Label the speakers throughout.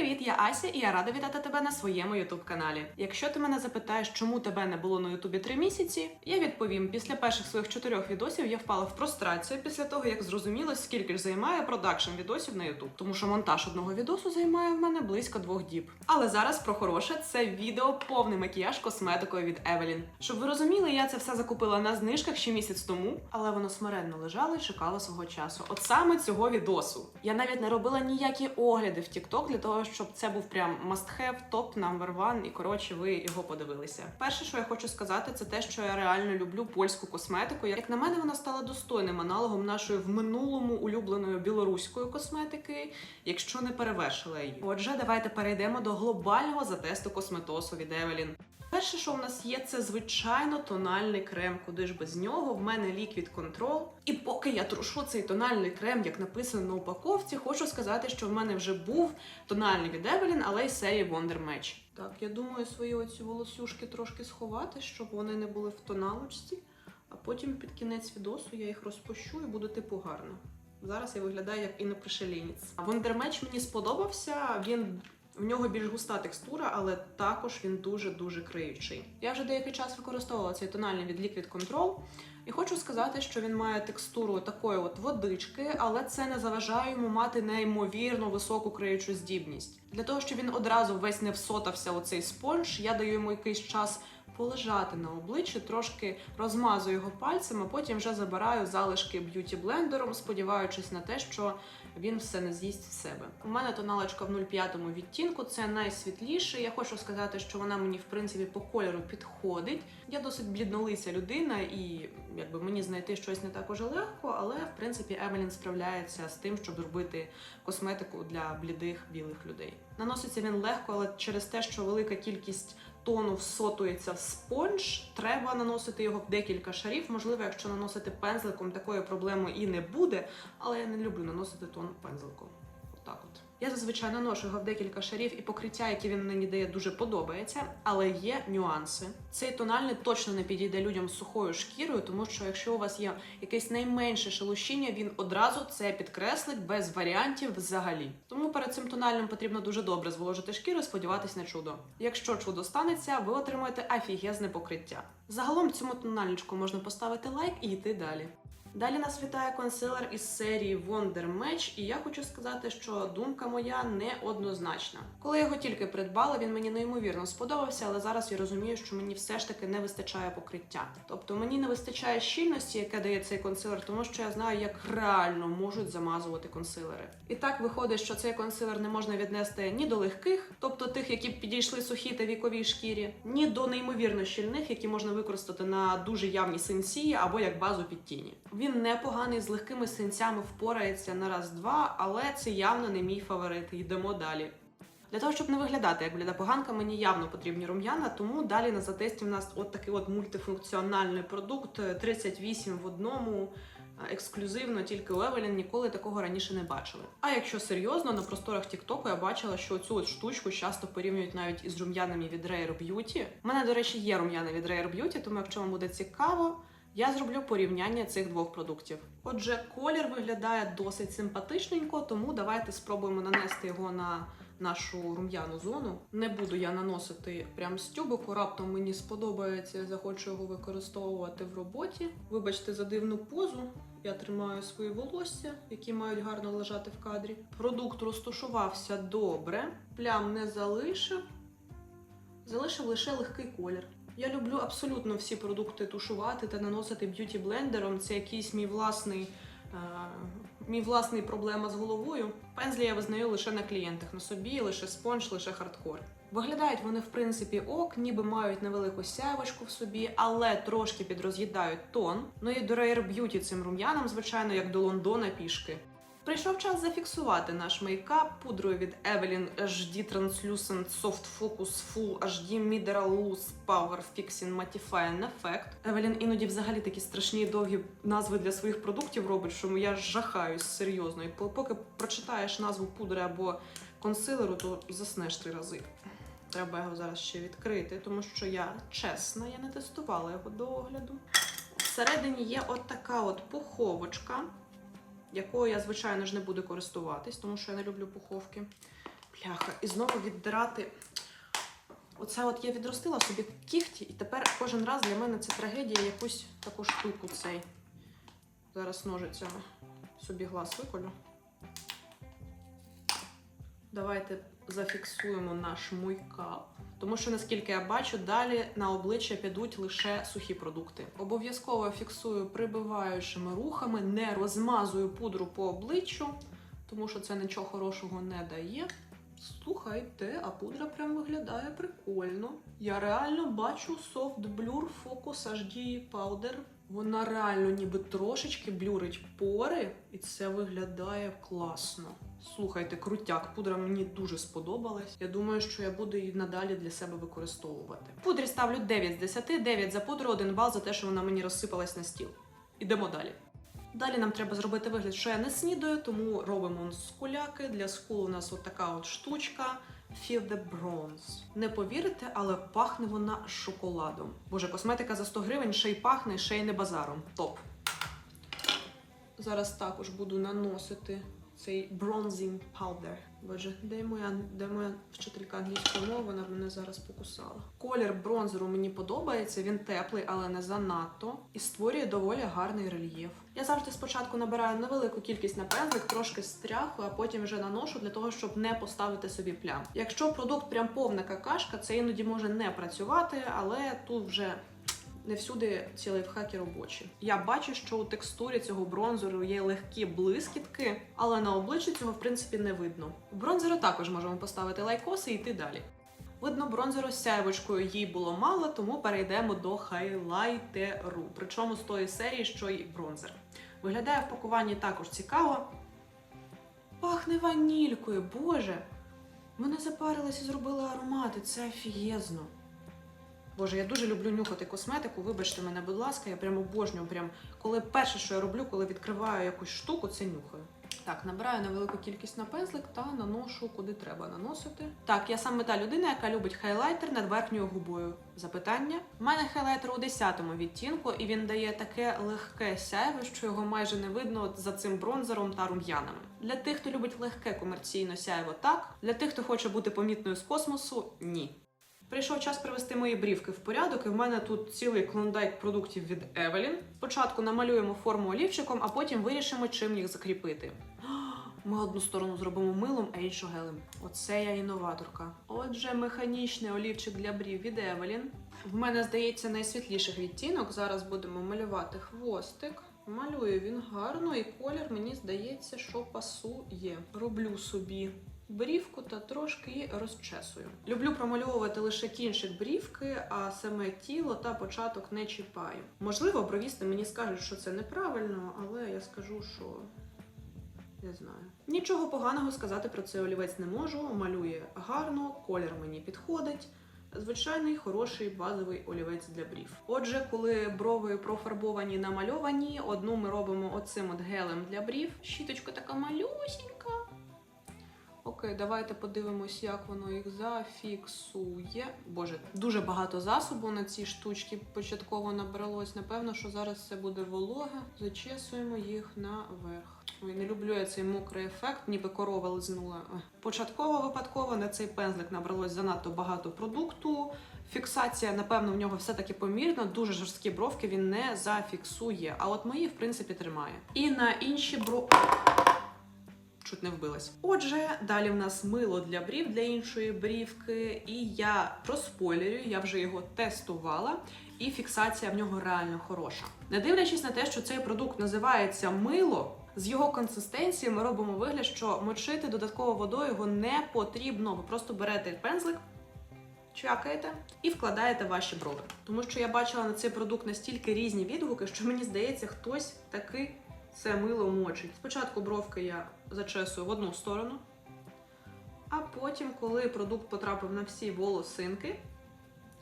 Speaker 1: привіт! Я Ася, і я рада вітати тебе на своєму ютуб каналі. Якщо ти мене запитаєш, чому тебе не було на Ютубі три місяці, я відповім: після перших своїх чотирьох відосів я впала в прострацію після того, як зрозуміло, скільки ж займає продакшн відосів на Ютуб. Тому що монтаж одного відосу займає в мене близько двох діб. Але зараз про хороше це відео повний макіяж косметикою від Евелін. Щоб ви розуміли, я це все закупила на знижках ще місяць тому, але воно смиренно лежало і чекало свого часу. От саме цього відосу. Я навіть не робила ніякі огляди в TikTok для того, щоб це був прям must-have, топ number one, і коротше, ви його подивилися. Перше, що я хочу сказати, це те, що я реально люблю польську косметику. Як на мене, вона стала достойним аналогом нашої в минулому улюбленої білоруської косметики, якщо не перевершила її. Отже, давайте перейдемо до глобального затесту косметосу від Евелін. Перше, що в нас є, це звичайно тональний крем. Куди ж без нього? В мене Liquid Control. І поки я трушу цей тональний крем, як написано на упаковці, хочу сказати, що в мене вже був тональний від Evelyn, але й серії Wonder Match. Так, я думаю, свої оці волосюшки трошки сховати, щоб вони не були в тоналочці, а потім під кінець відосу я їх розпущу і буде типу гарно. Зараз я виглядаю як інопришелінець. Wonder Match мені сподобався. Він в нього більш густа текстура, але також він дуже-дуже криючий. Я вже деякий час використовувала цей тональний від Liquid Control. І хочу сказати, що він має текстуру такої от водички, але це не заважає йому мати неймовірно високу криючу здібність. Для того, щоб він одразу весь не всотався у цей спонж, я даю йому якийсь час полежати на обличчі, трошки розмазую його пальцем, а потім вже забираю залишки б'юті блендером, сподіваючись на те, що він все не з'їсть в себе. У мене тоналочка в 0,5 відтінку, це найсвітліше. Я хочу сказати, що вона мені в принципі по кольору підходить. Я досить бліднолиця людина, і якби мені знайти щось не так уже легко, але в принципі Евелін справляється з тим, щоб зробити косметику для блідих білих людей. Наноситься він легко, але через те, що велика кількість тону всотується спонж, треба наносити його в декілька шарів. Можливо, якщо наносити пензликом, такої проблеми і не буде, але я не люблю наносити тон пензликом. Отак от. Я зазвичай наношу його в декілька шарів, і покриття, яке він мені дає, дуже подобається, але є нюанси. Цей тональний точно не підійде людям з сухою шкірою, тому що якщо у вас є якесь найменше шелушіння, він одразу це підкреслить без варіантів взагалі. Тому перед цим тональним потрібно дуже добре зволожити шкіру, і сподіватись на чудо. Якщо чудо станеться, ви отримаєте афігезне покриття. Загалом цьому тональничку можна поставити лайк і йти далі. Далі нас вітає консилер із серії Wonder Match, і я хочу сказати, що думка моя неоднозначна. Коли я його тільки придбала, він мені неймовірно сподобався, але зараз я розумію, що мені все ж таки не вистачає покриття. Тобто мені не вистачає щільності, яке дає цей консилер, тому що я знаю, як реально можуть замазувати консилери. І так виходить, що цей консилер не можна віднести ні до легких, тобто тих, які підійшли сухі та віковій шкірі, ні до неймовірно щільних, які можна використати на дуже явні синці або як базу під тіні. Він непоганий з легкими синцями впорається на раз-два, але це явно не мій фаворит. Йдемо далі. Для того, щоб не виглядати як бляда поганка, мені явно потрібні рум'яна, тому далі на затесті в нас от такий от мультифункціональний продукт 38 в одному. е, Ексклюзивно тільки у Евелін ніколи такого раніше не бачили. А якщо серйозно, на просторах Тіктоку я бачила, що цю от штучку часто порівнюють навіть із рум'янами від Rare Beauty. У мене, до речі, є рум'яна від Rare Beauty, тому якщо вам буде цікаво, я зроблю порівняння цих двох продуктів. Отже, колір виглядає досить симпатичненько, тому давайте спробуємо нанести його на нашу рум'яну зону. Не буду я наносити прям з тюбику, раптом мені сподобається, захочу його використовувати в роботі. Вибачте за дивну позу. Я тримаю свої волосся, які мають гарно лежати в кадрі. Продукт розташувався добре, плям не залишив, залишив лише легкий колір. Я люблю абсолютно всі продукти тушувати та наносити б'юті блендером. Це якийсь мій власний. е, Мій власний проблема з головою. Пензлі я визнаю лише на клієнтах, на собі, лише спонж, лише хардкор. Виглядають вони, в принципі, ок, ніби мають невелику сявочку в собі, але трошки підроз'їдають тон. Ну і до Rare Beauty цим рум'янам, звичайно, як до Лондона пішки. Прийшов час зафіксувати наш мейкап пудрою від Evelyn HD Translucent Soft Focus Full HD Mineral Loose Power Fixing Mattifying Effect. Evelyn іноді взагалі такі страшні довгі назви для своїх продуктів робить, що я жахаюсь серйозно. І поки прочитаєш назву пудри або консилеру, то заснеш три рази. Треба його зараз ще відкрити, тому що я чесна, я не тестувала його до огляду. Всередині є от така от пуховочка якою я, звичайно ж, не буду користуватись, тому що я не люблю пуховки. Бляха, і знову віддирати. Оце от я відростила собі кігті, і тепер кожен раз для мене це трагедія якусь таку штуку цей. Зараз ножицями собі глаз виколю. Давайте зафіксуємо наш муйкап. Тому що, наскільки я бачу, далі на обличчя підуть лише сухі продукти. Обов'язково фіксую прибиваючими рухами, не розмазую пудру по обличчю, тому що це нічого хорошого не дає. Слухайте, а пудра прям виглядає прикольно. Я реально бачу Soft Blur Focus HD Powder. Вона реально ніби трошечки блюрить пори, і це виглядає класно. Слухайте, крутяк, пудра мені дуже сподобалась. Я думаю, що я буду її надалі для себе використовувати. Пудрі ставлю 9 з 10, 9 за пудру, 1 бал за те, що вона мені розсипалась на стіл. Ідемо далі. Далі нам треба зробити вигляд, що я не снідаю, тому робимо скуляки. Для скул у нас от така от штучка. Feel the bronze. Не повірите, але пахне вона шоколадом. Боже, косметика за 100 гривень ще й пахне, ще й не базаром. Топ. Зараз також буду наносити цей bronzing powder. Боже, де моя, де моя вчителька англійської мови? Вона мене зараз покусала. Колір бронзеру мені подобається, він теплий, але не занадто, і створює доволі гарний рельєф. Я завжди спочатку набираю невелику кількість на пензлик, трошки стряху, а потім вже наношу для того, щоб не поставити собі плям. Якщо продукт прям повна какашка, це іноді може не працювати, але тут вже не всюди ці лайфхаки робочі. Я бачу, що у текстурі цього бронзеру є легкі блискітки, але на обличчі цього в принципі не видно. У бронзеру також можемо поставити лайкоси і йти далі. Видно, бронзеру з сяйвочкою їй було мало, тому перейдемо до хайлайтеру. Причому з тої серії, що й бронзер. Виглядає в пакуванні також цікаво. Пахне ванількою, боже! Вони запарились і зробили аромати, це офігезно. Боже, я дуже люблю нюхати косметику. Вибачте мене, будь ласка, я прям обожнюю. Прям коли перше, що я роблю, коли відкриваю якусь штуку, це нюхаю. Так, набираю невелику кількість на пензлик та наношу куди треба наносити. Так, я саме та людина, яка любить хайлайтер над верхньою губою. Запитання. У мене хайлайтер у 10-му відтінку, і він дає таке легке сяйво, що його майже не видно за цим бронзером та рум'янами. Для тих, хто любить легке комерційно сяйво, так. Для тих, хто хоче бути помітною з космосу, ні. Прийшов час привести мої брівки в порядок, і в мене тут цілий клондайк продуктів від Evelyn. Спочатку намалюємо форму олівчиком, а потім вирішимо, чим їх закріпити. Ми одну сторону зробимо милом, а іншу гелем. Оце я інноваторка. Отже, механічний олівчик для брів від Evelyn. В мене здається найсвітліших відтінок. Зараз будемо малювати хвостик. Малює він гарно, і колір мені здається, що пасує. Роблю собі брівку та трошки її розчесую. Люблю промальовувати лише кінчик брівки, а саме тіло та початок не чіпаю. Можливо, бровісти мені скажуть, що це неправильно, але я скажу, що не знаю. Нічого поганого сказати про цей олівець не можу. Малює гарно, колір мені підходить. Звичайний хороший базовий олівець для брів. Отже, коли брови профарбовані намальовані, одну ми робимо оцим от гелем для брів. Щіточка така малюсінька. Окей, давайте подивимось, як воно їх зафіксує. Боже, дуже багато засобу на цій штучці початково набралось. Напевно, що зараз це буде вологе. Зачесуємо їх наверх. Ой, не люблю я цей мокрий ефект, ніби корова лизнула. Початково випадково на цей пензлик набралось занадто багато продукту. Фіксація, напевно, в нього все-таки помірна, дуже жорсткі бровки він не зафіксує. А от мої, в принципі, тримає. І на інші бро. Чуть не вбилась. Отже, далі в нас мило для брів для іншої брівки. І я проспойлерю, я вже його тестувала, і фіксація в нього реально хороша. Не дивлячись на те, що цей продукт називається мило. З його консистенції ми робимо вигляд, що мочити додатково водою його не потрібно. Ви просто берете пензлик, чвякаєте і вкладаєте ваші брови. Тому що я бачила на цей продукт настільки різні відгуки, що мені здається, хтось таки це мило мочить. Спочатку бровки я зачесую в одну сторону, а потім, коли продукт потрапив на всі волосинки,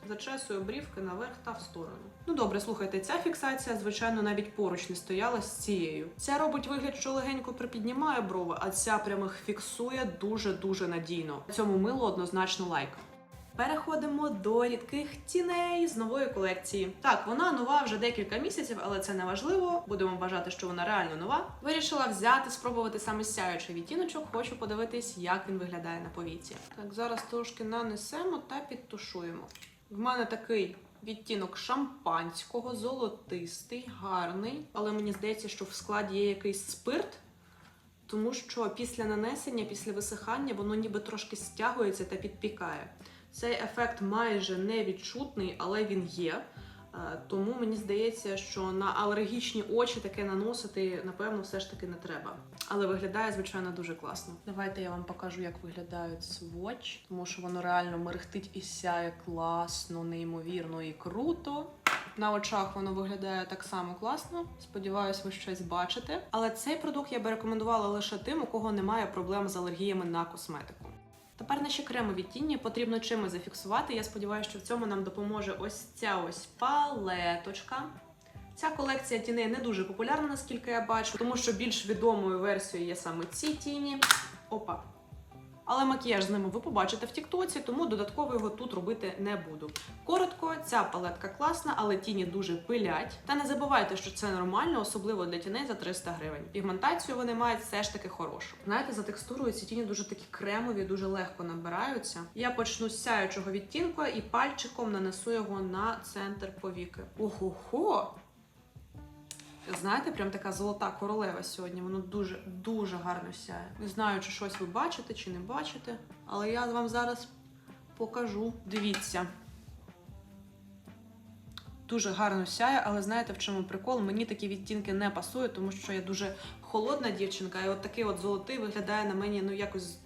Speaker 1: зачесую брівки наверх та в сторону. Ну добре, слухайте, ця фіксація, звичайно, навіть поруч не стояла з цією. Ця робить вигляд, що легенько припіднімає брови, а ця прямо їх фіксує дуже-дуже надійно. Цьому милу однозначно лайк. Переходимо до рідких тіней з нової колекції. Так, вона нова вже декілька місяців, але це не важливо. Будемо вважати, що вона реально нова. Вирішила взяти, спробувати саме сяючий відтіночок. Хочу подивитись, як він виглядає на повіці. Так, зараз трошки нанесемо та підтушуємо. В мене такий відтінок шампанського, золотистий, гарний. Але мені здається, що в складі є якийсь спирт. Тому що після нанесення, після висихання, воно ніби трошки стягується та підпікає. Цей ефект майже невідчутний, але він є. Е, Тому мені здається, що на алергічні очі таке наносити, напевно, все ж таки не треба. Але виглядає, звичайно, дуже класно. Давайте я вам покажу, як виглядають сводч, тому що воно реально мерехтить і сяє класно, неймовірно і круто. На очах воно виглядає так само класно. Сподіваюсь, ви щось бачите. Але цей продукт я би рекомендувала лише тим, у кого немає проблем з алергіями на косметику. Тепер наші кремові тіні потрібно чимось зафіксувати. Я сподіваюся, що в цьому нам допоможе ось ця ось палеточка. Ця колекція тіней не дуже популярна, наскільки я бачу, тому що більш відомою версією є саме ці тіні. Опа. Але макіяж з ними ви побачите в Тіктоці, тому додатково його тут робити не буду. Коротко, ця палетка класна, але тіні дуже пилять. Та не забувайте, що це нормально, особливо для тіней за 300 гривень. Пігментацію вони мають все ж таки хорошу. Знаєте, за текстурою ці тіні дуже такі кремові, дуже легко набираються. Я почну з сяючого відтінку і пальчиком нанесу його на центр повіки. Ого-хо! Знаєте, прям така золота королева сьогодні. Воно дуже дуже гарно сяє. Не знаю, чи щось ви бачите, чи не бачите, але я вам зараз покажу. Дивіться. Дуже гарно сяє, але знаєте, в чому прикол? Мені такі відтінки не пасують, тому що я дуже холодна дівчинка, і от такий от золотий виглядає на мені ну якось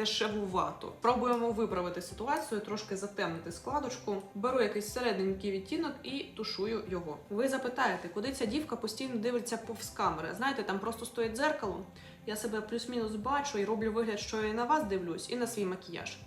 Speaker 1: дешевувато. Пробуємо виправити ситуацію, трошки затемнити складочку. Беру якийсь середненький відтінок і тушую його. Ви запитаєте, куди ця дівка постійно дивиться повз камери? Знаєте, там просто стоїть дзеркало. Я себе плюс-мінус бачу і роблю вигляд, що я і на вас дивлюсь, і на свій макіяж.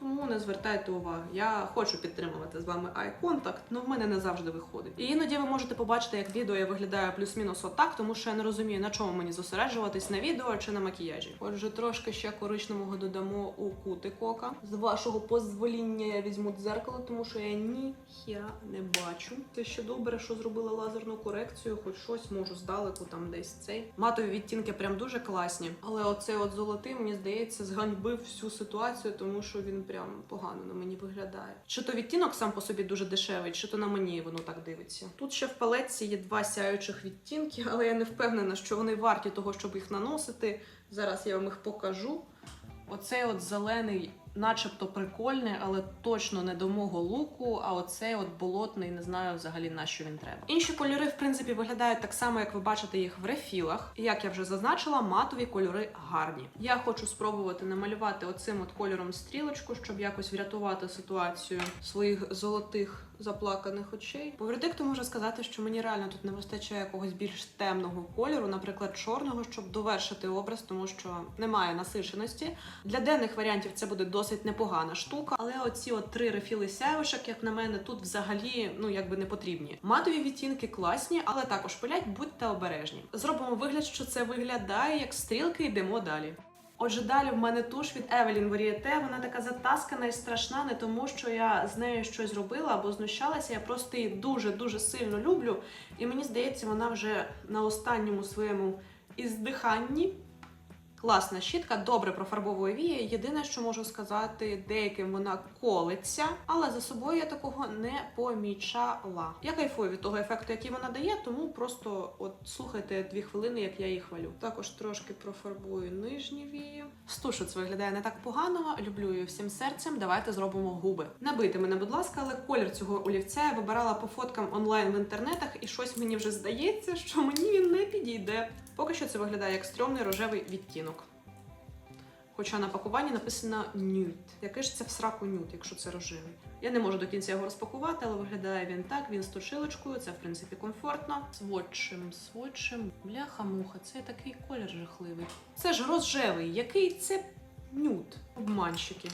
Speaker 1: Тому не звертайте уваги. Я хочу підтримувати з вами eye contact, але в мене не завжди виходить. І іноді ви можете побачити, як відео я виглядаю плюс-мінус отак, тому що я не розумію, на чому мені зосереджуватись на відео чи на макіяжі. Отже, трошки ще коричневого додамо у кутик ока. З вашого позвоління я візьму дзеркало, тому що я ні хіра не бачу. Це ще добре, що зробила лазерну корекцію, хоч щось можу здалеку там десь цей. Матові відтінки прям дуже класні. Але оцей от золотий, мені здається, зганьбив всю ситуацію, тому що він прям погано на мені виглядає. Чи то відтінок сам по собі дуже дешевий, чи то на мені воно так дивиться. Тут ще в палетці є два сяючих відтінки, але я не впевнена, що вони варті того, щоб їх наносити. Зараз я вам їх покажу. Оцей от зелений, начебто прикольний, але точно не до мого луку. А оцей от болотний, не знаю взагалі на що він треба. Інші кольори, в принципі, виглядають так само, як ви бачите їх в рефілах. І як я вже зазначила, матові кольори гарні. Я хочу спробувати намалювати оцим от кольором стрілочку, щоб якось врятувати ситуацію своїх золотих заплаканих очей. По вердикту можу сказати, що мені реально тут не вистачає якогось більш темного кольору, наприклад, чорного, щоб довершити образ, тому що немає насиченості. Для денних варіантів це буде досить непогана штука, але оці от три рефіли сяйвишок, як на мене, тут взагалі ну якби не потрібні. Матові відтінки класні, але також пилять, будьте обережні. Зробимо вигляд, що це виглядає як стрілки, йдемо далі. Отже, далі в мене туш від Evelyn Varieté. Вона така затаскана і страшна, не тому, що я з нею щось робила або знущалася. Я просто її дуже дуже сильно люблю. І мені здається, вона вже на останньому своєму іздиханні. Класна щітка, добре профарбовує вії. Єдине, що можу сказати, деяким вона колиться, але за собою я такого не помічала. Я кайфую від того ефекту, який вона дає, тому просто от слухайте дві хвилини, як я її хвалю. Також трошки профарбую нижні вії. Стушиц виглядає не так погано. Люблю її всім серцем. Давайте зробимо губи. Набийте мене, будь ласка, але колір цього олівця я вибирала по фоткам онлайн в інтернетах, і щось мені вже здається, що мені він не підійде. Поки що це виглядає як стрьомний рожевий відтінок. Хоча на пакуванні написано нюд. Який ж це в сраку нюд, якщо це рожевий? Я не можу до кінця його розпакувати, але виглядає він так, він з точилочкою, це в принципі комфортно. Сводчем, сводчем. Бляха-муха, це такий колір жахливий. Це ж рожевий, який це нюд. Обманщики.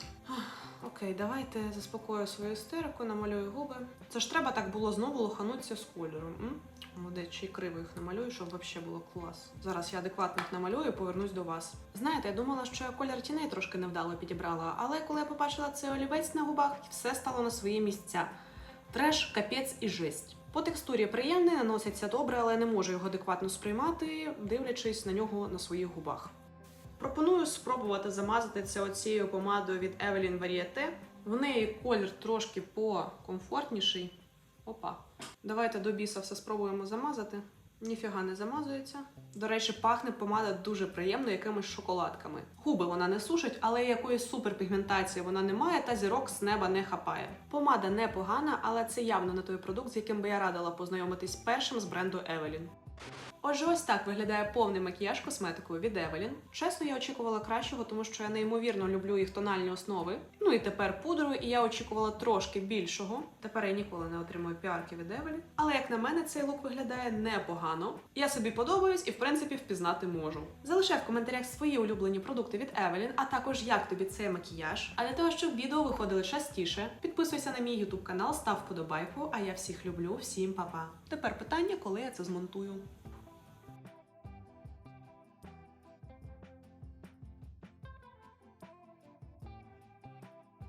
Speaker 1: Окей, давайте заспокою свою істерику, намалюю губи. Це ж треба так було знову лоханутися з кольором. М? Молодець, ще криво їх намалюю, щоб взагалі було клас. Зараз я адекватно їх намалюю і повернусь до вас. Знаєте, я думала, що я колір тіней трошки невдало підібрала, але коли я побачила цей олівець на губах, все стало на свої місця. Треш, капець і жесть. По текстурі приємний, наноситься добре, але не можу його адекватно сприймати, дивлячись на нього на своїх губах. Пропоную спробувати замазати це оцією помадою від Evelyn Varieté. В неї колір трошки покомфортніший. Опа. Давайте до біса все спробуємо замазати. Ніфіга не замазується. До речі, пахне помада дуже приємно якимись шоколадками. Губи вона не сушить, але якоїсь суперпігментації вона не має та зірок з неба не хапає. Помада непогана, але це явно не той продукт, з яким би я радила познайомитись першим з бренду Evelyn. Отже, ось так виглядає повний макіяж косметикою від Evelyn. Чесно, я очікувала кращого, тому що я неймовірно люблю їх тональні основи. Ну і тепер пудру, і я очікувала трошки більшого. Тепер я ніколи не отримую піарки від Evelyn. Але як на мене, цей лук виглядає непогано. Я собі подобаюсь і в принципі впізнати можу. Залишай в коментарях свої улюблені продукти від Evelyn, а також як тобі цей макіяж. А для того, щоб відео виходили частіше, підписуйся на мій YouTube канал, став вподобайку. А я всіх люблю, всім па-па. Тепер питання, коли я це змонтую.